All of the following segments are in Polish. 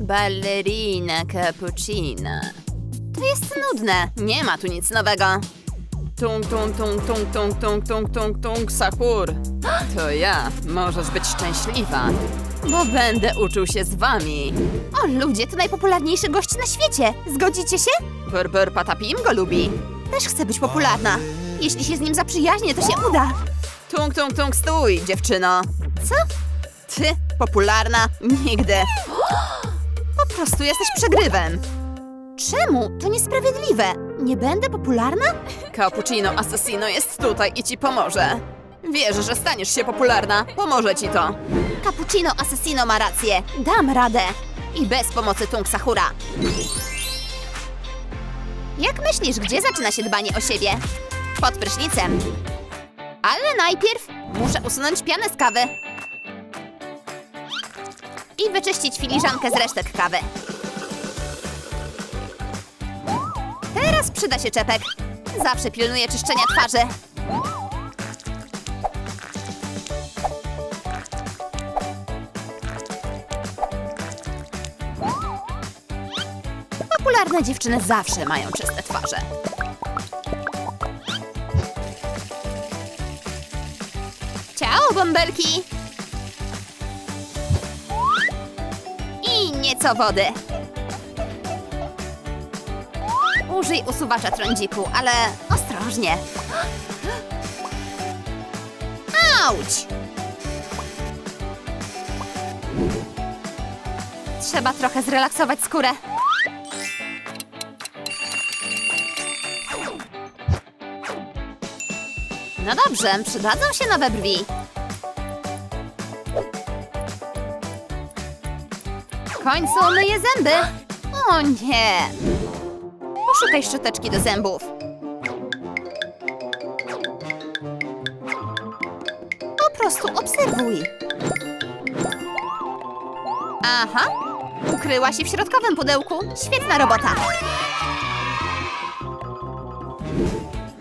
Ballerina cappuccina. To jest nudne. Nie ma tu nic nowego. Tung, tung, tung, tung, tung, tung, tung, tung, tung, Sahur. To ja. Możesz być szczęśliwa, bo będę uczył się z wami. O ludzie, to najpopularniejszy gość na świecie. Zgodzicie się? Bur, patapim go lubi. Też chcę być popularna. Jeśli się z nim zaprzyjaźnię, to się uda. Tung, tung, tung, stój, dziewczyno. Co? Ty, popularna? Nigdy. Po prostu jesteś przegrywem. Czemu? To niesprawiedliwe. Nie będę popularna? Cappuccino Assassino jest tutaj i ci pomoże. Wierzę, że staniesz się popularna. Pomoże ci to. Cappuccino Assassino ma rację. Dam radę. I bez pomocy Tung Sahura. Jak myślisz, gdzie zaczyna się dbanie o siebie? Pod prysznicem. Ale najpierw muszę usunąć pianę z kawy. I wyczyścić filiżankę z resztek kawy. Teraz przyda się czepek. Zawsze pilnuję czyszczenia twarzy. Popularne dziewczyny zawsze mają czyste twarze. Ciao, bąbelki! Nieco wody. Użyj usuwacza trądziku, ale ostrożnie. Auć! Trzeba trochę zrelaksować skórę. No dobrze, przydadzą się nowe brwi. Końcu myję zęby. O nie! Poszukaj szczoteczki do zębów. Po prostu obserwuj. Aha, ukryła się w środkowym pudełku. Świetna robota.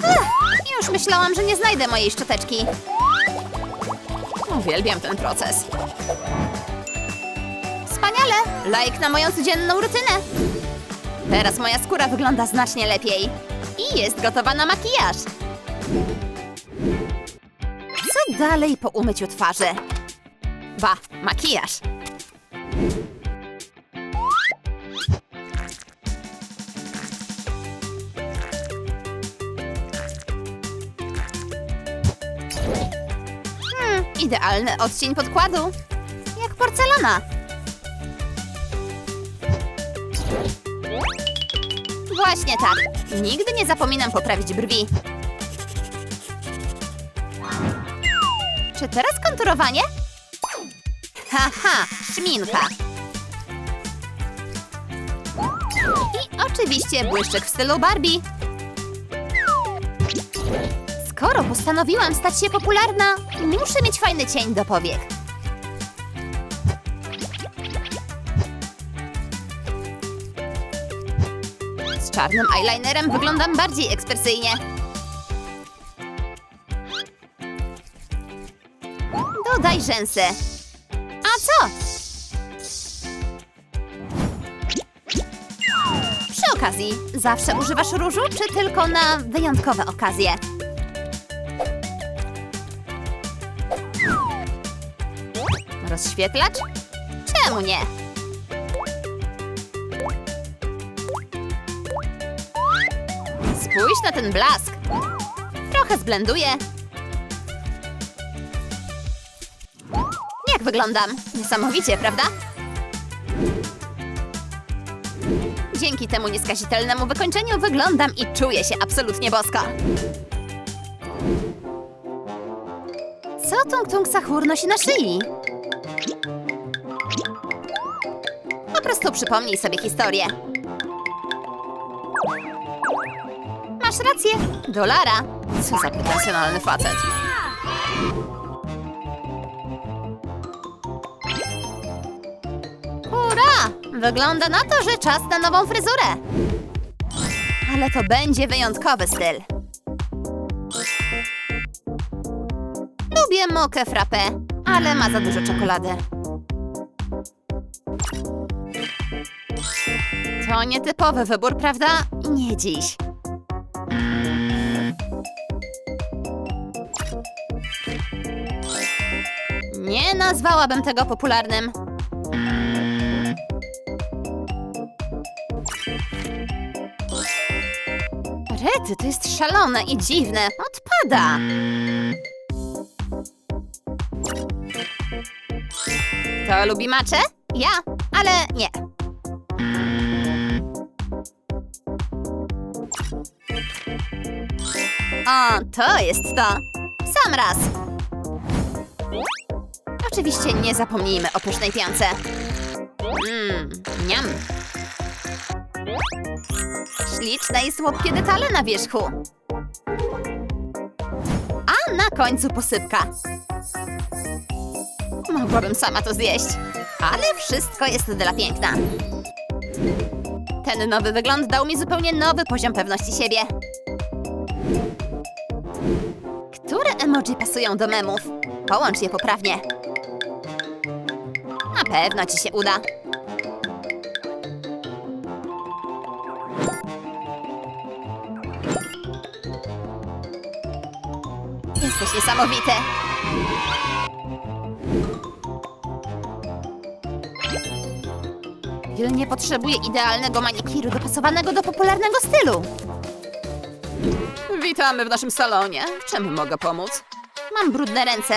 Ech, już myślałam, że nie znajdę mojej szczoteczki. Uwielbiam ten proces. Wspaniale! Lajk na moją codzienną rutynę. Teraz moja skóra wygląda znacznie lepiej. I jest gotowa na makijaż. Co dalej po umyciu twarzy? Ba, makijaż. Hmm, idealny odcień podkładu. Jak porcelana. Właśnie tak. Nigdy nie zapominam poprawić brwi. Czy teraz konturowanie? Haha, szminka. I oczywiście błyszczyk w stylu Barbie. Skoro postanowiłam stać się popularna, muszę mieć fajny cień do powiek. Z czarnym eyelinerem wyglądam bardziej ekspresyjnie. Dodaj rzęsy. A co? Przy okazji, zawsze używasz różu, czy tylko na wyjątkowe okazje? Rozświetlacz? Czemu nie? Spójrz na ten blask. Trochę zblenduję. Jak wyglądam? Niesamowicie, prawda? Dzięki temu nieskazitelnemu wykończeniu wyglądam i czuję się absolutnie bosko. Co Tung Tung Sahur nosi na szyi? Po prostu przypomnij sobie historię. Masz rację. Dolara. Co za pretensjonalny facet. Hurra! Wygląda na to, że czas na nową fryzurę. Ale to będzie wyjątkowy styl. Lubię mokę frappé, ale ma za dużo czekolady. To nietypowy wybór, prawda? Nie dziś. Nie nazwałabym tego popularnym. Rety, to jest szalone i dziwne. Odpada. To lubi macze? Ja, ale nie. O, to jest to. Sam raz. Oczywiście nie zapomnijmy o pysznej piance. Mmm, niam. Śliczne i słodkie detale na wierzchu. A na końcu posypka. Mogłabym sama to zjeść, ale wszystko jest dla piękna. Ten nowy wygląd dał mi zupełnie nowy poziom pewności siebie. Które emoji pasują do memów? Połącz je poprawnie. Na pewno ci się uda. Jesteś niesamowity. Pilnie potrzebuję idealnego manikiru dopasowanego do popularnego stylu. Witamy w naszym salonie. Czym mogę pomóc? Mam brudne ręce.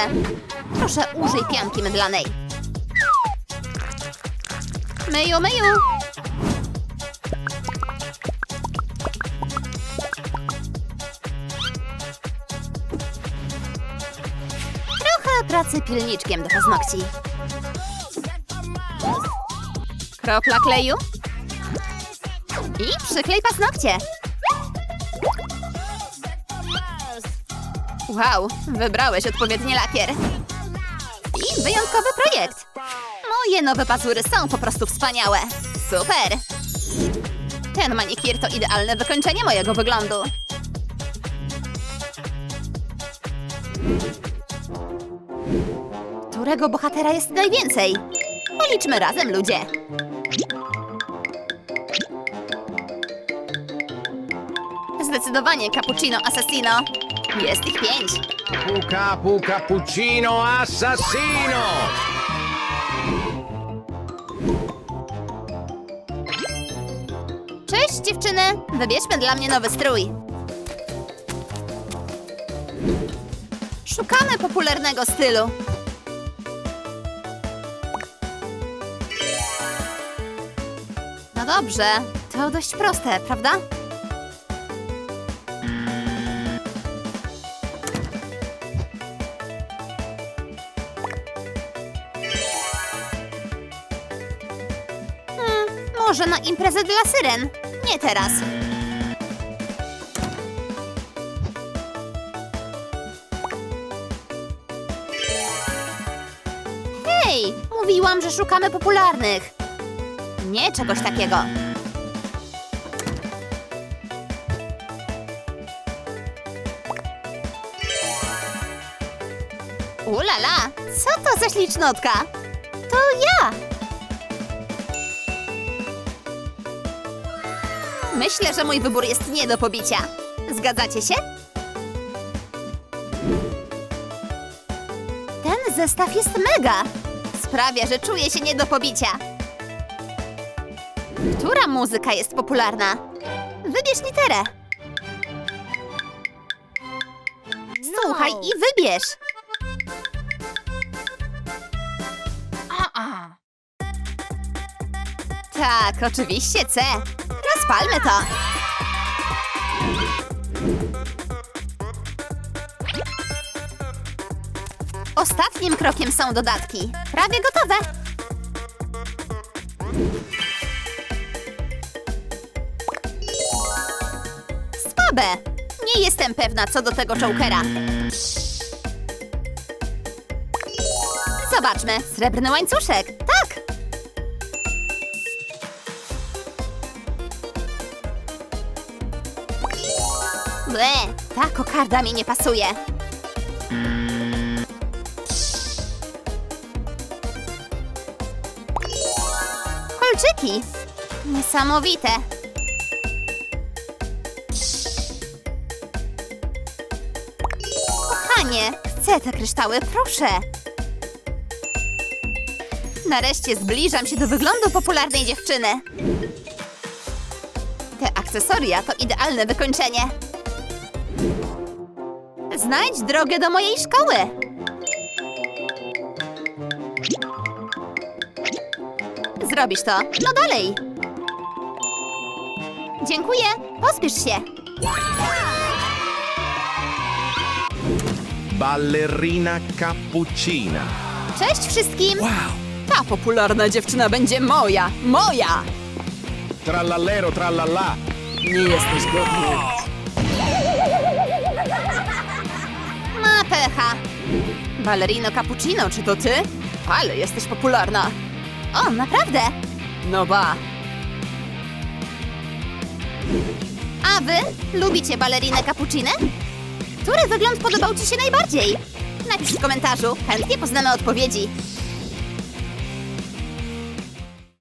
Proszę użyj pianki mydlanej. Myju, myju. Trochę pracy pilniczkiem do paznokci. Kropla kleju. I przyklej paznokcie. Wow, wybrałeś odpowiedni lakier. I wyjątkowy. Moje nowe pazury są po prostu wspaniałe. Super! Ten manikir to idealne wykończenie mojego wyglądu. Którego bohatera jest najwięcej? Policzmy razem, ludzie. Zdecydowanie cappuccino assassino. Jest ich pięć. Capu capu cappuccino assassino! Cześć dziewczyny! Wybierzmy dla mnie nowy strój. Szukamy popularnego stylu. No dobrze, to dość proste, prawda? Może na imprezę dla syren. Nie teraz. Hej, mówiłam, że szukamy popularnych. Nie czegoś takiego. Ulala, co to za ślicznotka? To ja! Myślę, że mój wybór jest nie do pobicia. Zgadzacie się? Ten zestaw jest mega. Sprawia, że czuję się nie do pobicia. Która muzyka jest popularna? Wybierz literę. Słuchaj i wybierz. Tak, oczywiście C. Rozpalmy to. Ostatnim krokiem są dodatki. Prawie gotowe. Słabe. Nie jestem pewna co do tego czokera. Zobaczmy. Srebrny łańcuszek. Ble, ta kokarda mi nie pasuje. Kolczyki. Niesamowite. Kochanie, chcę te kryształy, proszę. Nareszcie zbliżam się do wyglądu popularnej dziewczyny. Te akcesoria to idealne wykończenie. Znajdź drogę do mojej szkoły. Zrobisz to. No dalej. Dziękuję. Pospiesz się. Ballerina cappuccina. Cześć wszystkim. Ta popularna dziewczyna będzie moja! Moja! Trallallero trallallà. Nie jesteś godny. Pecha. Ballerino Cappuccino, czy to ty? Ale jesteś popularna. O, naprawdę? No ba. A wy? Lubicie balerinę cappuccinę? Który wygląd podobał ci się najbardziej? Napisz w komentarzu. Chętnie poznamy odpowiedzi.